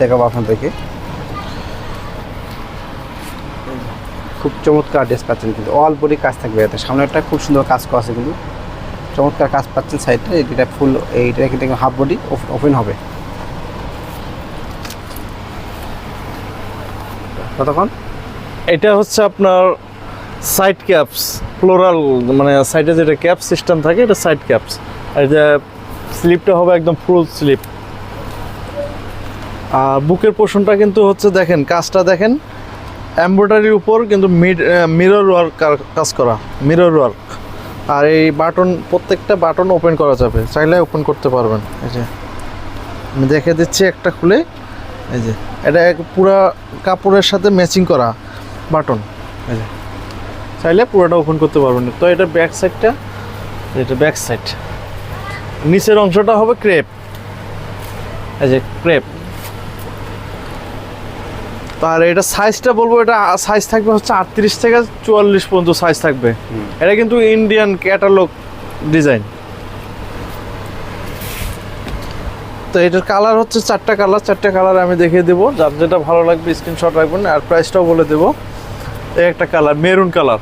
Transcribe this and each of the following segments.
দেখাবো আপনাদেরকে। খুব চমৎকার ড্রেস পাচ্ছেন কিন্তু অল কাজ থাকবে এতে সামনেরটা খুব সুন্দর কাজ করা আছে কিন্তু। চমৎকার কাজ পাচ্ছেন সাইডটা এটা ফুল এইটা কিন্তু হাফ বডি ওপেন হবে। কতক্ষণ? এটা হচ্ছে আপনার সাইড ক্যাপস ফ্লোরাল মানে সাইডে যেটা ক্যাপ সিস্টেম থাকে, এটা সাইড ক্যাপস আর এটা স্লিপটা হবে একদম ফুল স্লিপ বুকের পোর্শনটা কিন্তু হচ্ছে দেখেন, কাজটা দেখেন এমব্রয়ডারির উপর কিন্তু মিরর ওয়ার্ক কাজ করা মিরর ওয়ার্ক আর এই বাটন, প্রত্যেকটা বাটন ওপেন করা যাবে, চাইলে ওপেন করতে পারবেন, এই যে। আমি দেখে দিচ্ছি একটা খুলে, এই যে, এটা এক পুরা কাপড়ের সাথে ম্যাচিং করা বাটন, এই যে। চাইলে পুরোটা ওপেন করতে পারবেন। তো এটা ব্যাক সাইডটা এটা ব্যাক সাইড নিচের অংশটা হবে ক্রেপ এই যে ক্রেপ আর এটা সাইজটা বলব এটা সাইজ থাকবে হচ্ছে আটত্রিশ থেকে চুয়াল্লিশ পর্যন্ত সাইজ থাকবে। এটা কিন্তু ইন্ডিয়ান ক্যাটালগ ডিজাইন তো এটার কালার হচ্ছে চারটা কালার চারটা কালার আমি দেখিয়ে দেবো। যার যেটা ভালো লাগবে স্ক্রিনশট রাখবেন আর প্রাইসটাও বলে দেবো। এই একটা কালার মেরুন কালার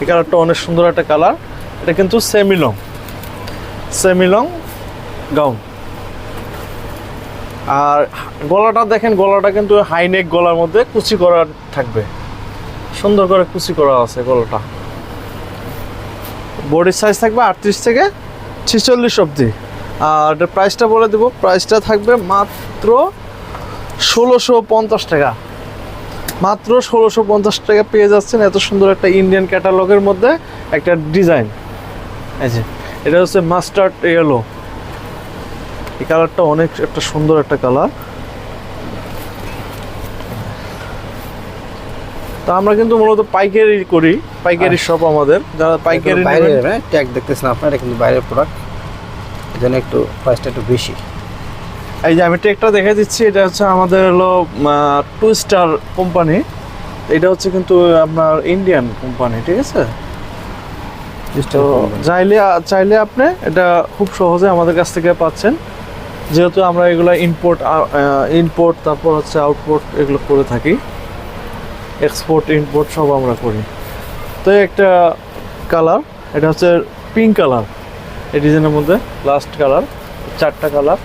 এই কালারটা অনেক সুন্দর একটা কালার এটা কিন্তু সেমিলং সেমিলং গাউন আর গলাটা দেখেন, গলাটা কিন্তু হাইনেক গলার মধ্যে কুচি করা থাকবে। সুন্দর করে কুচি করা আছে গলাটা। বডির সাইজ থাকবে আটত্রিশ থেকে ছেচল্লিশ অবধি। আর প্রাইসটা বলে দেবো। প্রাইসটা থাকবে মাত্র ষোলোশো পঞ্চাশ টাকা। মাত্র ষোলোশো পঞ্চাশ টাকা পেয়ে যাচ্ছেন এত সুন্দর একটা ইন্ডিয়ান ক্যাটালগের মধ্যে একটা ডিজাইন এই যে, এটা হচ্ছে মাস্টার্ড ইয়েলো এই কালারটা অনেক একটা সুন্দর একটা কালার। তা আমরা কিন্তু মূলত পাইকারি করি পাইকারি শপ আমাদের। যারা পাইকারি বাইরে ট্যাগ দেখতেছেন আপনারা কিন্তু বাইরের প্রোডাক্ট এই একটু প্রাইসটা একটু বেশি। এই যে আমি টেকটা দেখে দিচ্ছি এটা হচ্ছে আমাদের হলো টু স্টার কোম্পানি এটা হচ্ছে কিন্তু আপনার ইন্ডিয়ান কোম্পানি ঠিক আছে? তো চাইলে চাইলে আপনি এটা খুব সহজে আমাদের কাছ থেকে পাচ্ছেন। যেহেতু আমরা এগুলো ইম্পোর্ট ইম্পোর্ট তারপর হচ্ছে আউটপোর্ট এগুলো করে থাকি। এক্সপোর্ট ইম্পোর্ট সব আমরা করি। তো একটা কালার এটা হচ্ছে পিঙ্ক কালার এই ডিজাইনের মধ্যে লাস্ট কালার চারটা কালার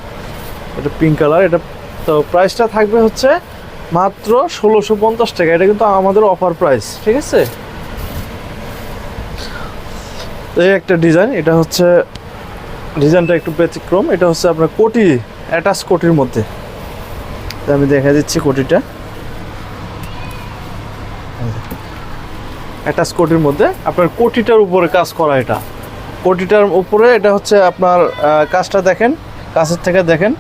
এটা পিঙ্ক কালার এটা তো প্রাইসটা থাকবে হচ্ছে মাত্র ষোলোশো পঞ্চাশ টাকা। এটা কিন্তু আমাদের অফার প্রাইস ঠিক আছে? এই একটা ডিজাইন এটা হচ্ছে ডিজাইনটা একটু ব্যতিক্রম, এটা হচ্ছে আপনার কোটি, অ্যাটাচ কোটির মধ্যে। আমি দেখা দিচ্ছি কোটিটা। অ্যাটাচ কোটির মধ্যে, আপনার কোটিটার উপরে কাজ করা এটা। কোটিটার উপরে এটা হচ্ছে আপনার কাজটা দেখেন কাছের থেকে দেখেন,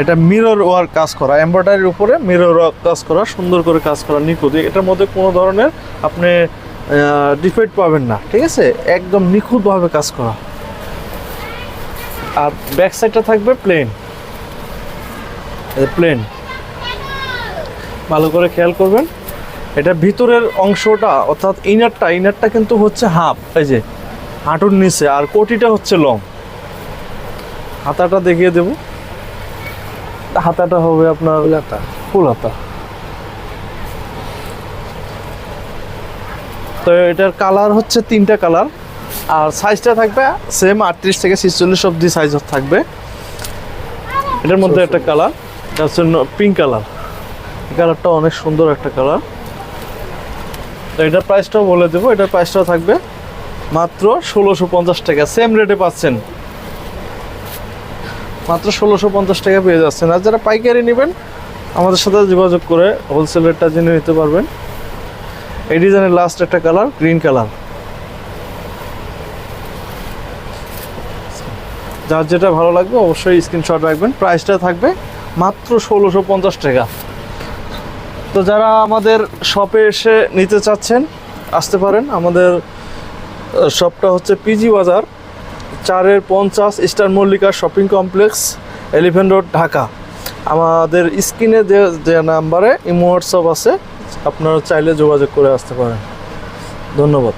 এটা মিরর ওয়ার কাজ করা এমব্রয়ডারির উপরে মিরর ওয়ার কাজ করা, সুন্দর করে কাজ করা, নিখুঁত। এটার মধ্যে কোনো ধরনের আপনি ডিফেক্ট পাবেন না, ঠিক আছে? একদম নিখুঁতভাবে কাজ করা। আর ব্যাক সাইডটা থাকবে প্লেন প্লেন ভালো করে খেয়াল করবেন। এটা ভিতরের অংশটা অর্থাৎ ইনারটা ইনারটা কিন্তু হচ্ছে হাফ এই যে হাঁটুর নিচে আর কোটিটা হচ্ছে লং হাতাটা দেখিয়ে দেব। হাতাটা হবে আপনার ফুলাতা। ফুল হাতা তো এটার কালার হচ্ছে তিনটা কালার আর সাইজটা থাকবে সেম আটত্রিশ থেকে ছিচল্লিশ অব্দি সাইজ থাকবে। এটার মধ্যে একটা কালার এটা হচ্ছে পিঙ্ক কালার কালারটা অনেক সুন্দর একটা কালার তো এটার প্রাইসটাও বলে দেবো এটার প্রাইসটাও থাকবে মাত্র ষোলোশো পঞ্চাশ টাকা। সেম রেটে পাচ্ছেন। মাত্র ষোলোশো পঞ্চাশ টাকা পেয়ে যাচ্ছেন। আর যারা পাইকারি নেবেন আমাদের সাথে যোগাযোগ করে হোলসেল রেটটা জেনে নিতে পারবেন। এই ডিজাইনের লাস্ট একটা কালার গ্রিন কালার যার যেটা ভালো লাগবে অবশ্যই স্ক্রিনশট রাখবেন। প্রাইসটা থাকবে মাত্র ষোলোশো পঞ্চাশ টাকা। তো যারা আমাদের শপে এসে নিতে চাচ্ছেন, আসতে পারেন। আমাদের শপটা হচ্ছে পিজি বাজার চারের পঞ্চাশ Eastern Mallika shopping complex elephant road Dhaka আমাদের স্ক্রিনে যে যে নাম্বারে ইমো হোয়াটসঅ্যাপ আছে, আপনারা চাইলে যোগাযোগ করে আসতে পারেন। ধন্যবাদ।